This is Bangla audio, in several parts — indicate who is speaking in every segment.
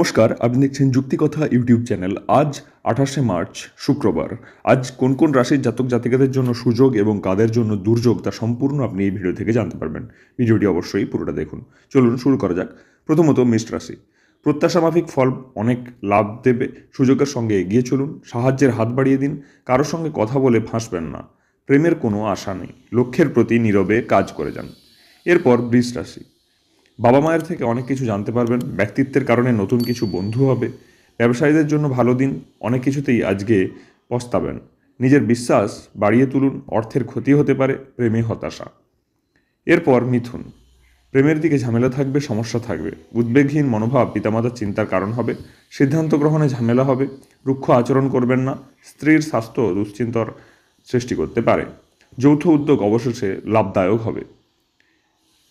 Speaker 1: নমস্কার, আপনি দেখছেন যুক্তিকথা ইউটিউব চ্যানেল। আজ আঠাশে মার্চ, শুক্রবার। আজ কোন কোন রাশির জাতক জাতিকাদের জন্য সুযোগ এবং কাদের জন্য দুর্যোগ তা সম্পূর্ণ আপনি এই ভিডিও থেকে জানতে পারবেন। ভিডিওটি অবশ্যই পুরোটা দেখুন। চলুন শুরু করা যাক। প্রথমত মিষ্ট রাশি। প্রত্যাশা মাফিক ফল অনেক লাভ দেবে। সুযোগের সঙ্গে এগিয়ে চলুন। সাহায্যের হাত বাড়িয়ে দিন। কারোর সঙ্গে কথা বলে ফাঁসবেন না। প্রেমের কোনো আশা নেই। লক্ষ্যের প্রতি নীরবে কাজ করে যান। এরপর বৃষ রাশি। বাবা মায়ের থেকে অনেক কিছু জানতে পারবেন, ব্যক্তিত্বের কারণে নতুন কিছু বন্ধু হবে, ব্যবসায়ীদের জন্য ভালো দিন, অনেক কিছুতেই আজকে পস্তাবেন। নিজের বিশ্বাস বাড়িয়ে তুলুন, অর্থের ক্ষতি হতে পারে, প্রেমে হতাশা। এরপর মিথুন। প্রেমের দিকে ঝামেলা থাকবে, সমস্যা থাকবে। উদ্বেগহীন মনোভাব পিতামাতার চিন্তার কারণ হবে, সিদ্ধান্ত গ্রহণে ঝামেলা হবে, রুক্ষ আচরণ করবেন না, স্ত্রীর স্বাস্থ্য দুশ্চিন্তার সৃষ্টি করতে পারে। যৌথ উদ্যোগ অবশেষে লাভদায়ক হবে।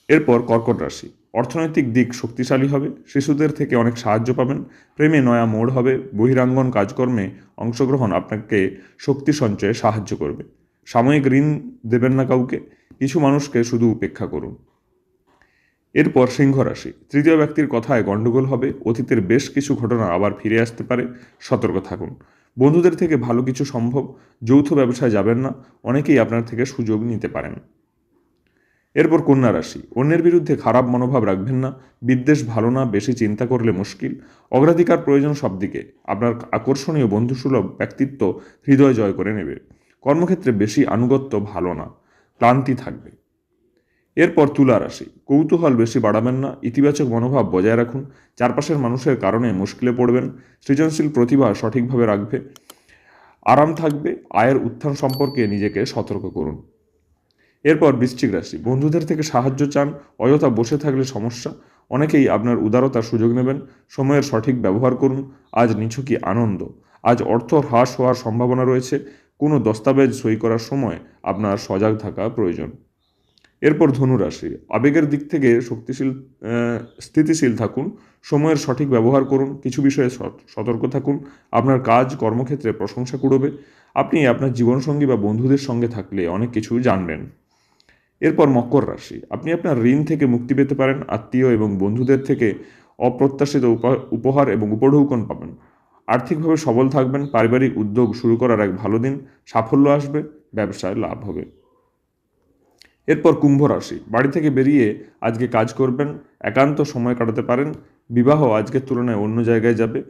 Speaker 1: এরপর কর্কট রাশি। অর্থনৈতিক দিক শক্তিশালী হবে, শিশুদের থেকে অনেক সাহায্য পাবেন, প্রেমে নয়া মোড় হবে, বহিরাঙ্গন কাজকর্মে অংশগ্রহণ আপনাকে শক্তি সঞ্চয়ে সাহায্য করবে। সাময়িক ঋণ দেবেন না কাউকে, কিছু মানুষকে শুধু উপেক্ষা করুন। এরপর সিংহ রাশি, তৃতীয় ব্যক্তির কথায় গণ্ডগোল হবে, অতীতের বেশ কিছু ঘটনা আবার ফিরে আসতে পারে, সতর্ক থাকুন। বন্ধুদের থেকে ভালো কিছু সম্ভব, যৌথ ব্যবসায় যাবেন না, অনেকেই আপনার থেকে সুযোগ নিতে পারেন। এরপর কন্যা রাশি। অন্যের বিরুদ্ধে খারাপ মনোভাব রাখবেন না, বিদ্বেষ ভালো না, বেশি চিন্তা করলে মুশকিল। অগ্রাধিকার প্রয়োজন সব দিকে আপনার আকর্ষণীয় বন্ধুসুলভ ব্যক্তিত্ব হৃদয় জয় করে নেবে। কর্মক্ষেত্রে বেশি আনুগত্য ভালো না, ক্লান্তি থাকবে। এরপর তুলা রাশি, কৌতূহল বেশি বাড়াবেন না, ইতিবাচক মনোভাব বজায় রাখুন, চারপাশের মানুষের কারণে মুশকিলে পড়বেন, সৃজনশীল প্রতিভা সঠিকভাবে রাখবে, আরাম থাকবে, আয়ের উত্থান সম্পর্কে নিজেকে সতর্ক করুন। এরপর বৃশ্চিক রাশি। বন্ধুদের থেকে সাহায্য চান, অযথা বসে থাকলে সমস্যা। অনেকেই আপনার উদারতার সুযোগ নেবেন, সময়ের সঠিক ব্যবহার করুন, আজ নিছকই আনন্দ। আজ অর্থ হ্রাস হওয়ার সম্ভাবনা রয়েছে, কোনো দস্তাবেজ সই করার সময় আপনার সজাগ থাকা প্রয়োজন। এরপর ধনুরাশি আবেগের দিক থেকে শক্তিশীল স্থিতিশীল থাকুন, সময়ের সঠিক ব্যবহার করুন, কিছু বিষয়ে সত- সতর্ক থাকুন, আপনার কাজ, কর্মক্ষেত্রে প্রশংসা কুড়বে। আপনি আপনার জীবনসঙ্গী বা বন্ধুদের সঙ্গে থাকলে অনেক কিছু জানবেন। এরপর মকর রাশি। আপনি আপনার ঋণ থেকে মুক্তি পেতে পারেন, আত্মীয় এবং বন্ধুদের থেকে অপ্রত্যাশিত উপা- উপহার এবং উপঢৌকন পাবেন। আর্থিকভাবে সবল থাকবেন, পারিবারিক উদ্যোগ শুরু করার এক ভালো দিন, সাফল্য আসবে, ব্যবসায় লাভ হবে। এরপর কুম্ভ রাশি। বাড়ি থেকে বেরিয়ে আজকে কাজ করবেন, একান্ত সময় কাটাতে পারেন, বিবাহ আজকের তুলনায় অন্য জায়গায় যাবে।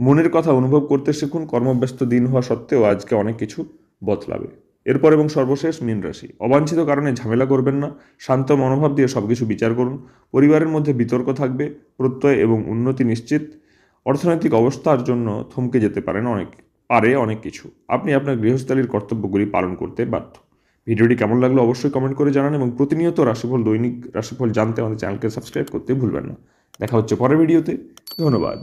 Speaker 1: মনের কথা অনুভব করতে শিখুন, কর্মব্যস্ত দিন হওয়া সত্ত্বেও আজকে অনেক কিছু বদলাবে। এরপর এবং সর্বশেষ মীন রাশি। অবাঞ্ছিত কারণে ঝামেলা করবেন না, শান্ত মনোভাব দিয়ে সব কিছু বিচার করুন। পরিবারের মধ্যে বিতর্ক থাকবে, প্রত্যয় এবং উন্নতি নিশ্চিত। অর্থনৈতিক অবস্থার জন্য থমকে যেতে পারেন অনেক, পারে অনেক কিছু। আপনি আপনার গৃহস্থালীর কর্তব্যগুলি পালন করতে বাধ্য। ভিডিওটি কেমন লাগল অবশ্যই কমেন্ট করে জানান এবং প্রতিনিয়ত রাশিফল, দৈনিক রাশিফল জানতে আমাদের চ্যানেলকে সাবস্ক্রাইব করতে ভুলবেন না। দেখা হচ্ছে পরের ভিডিওতে। ধন্যবাদ।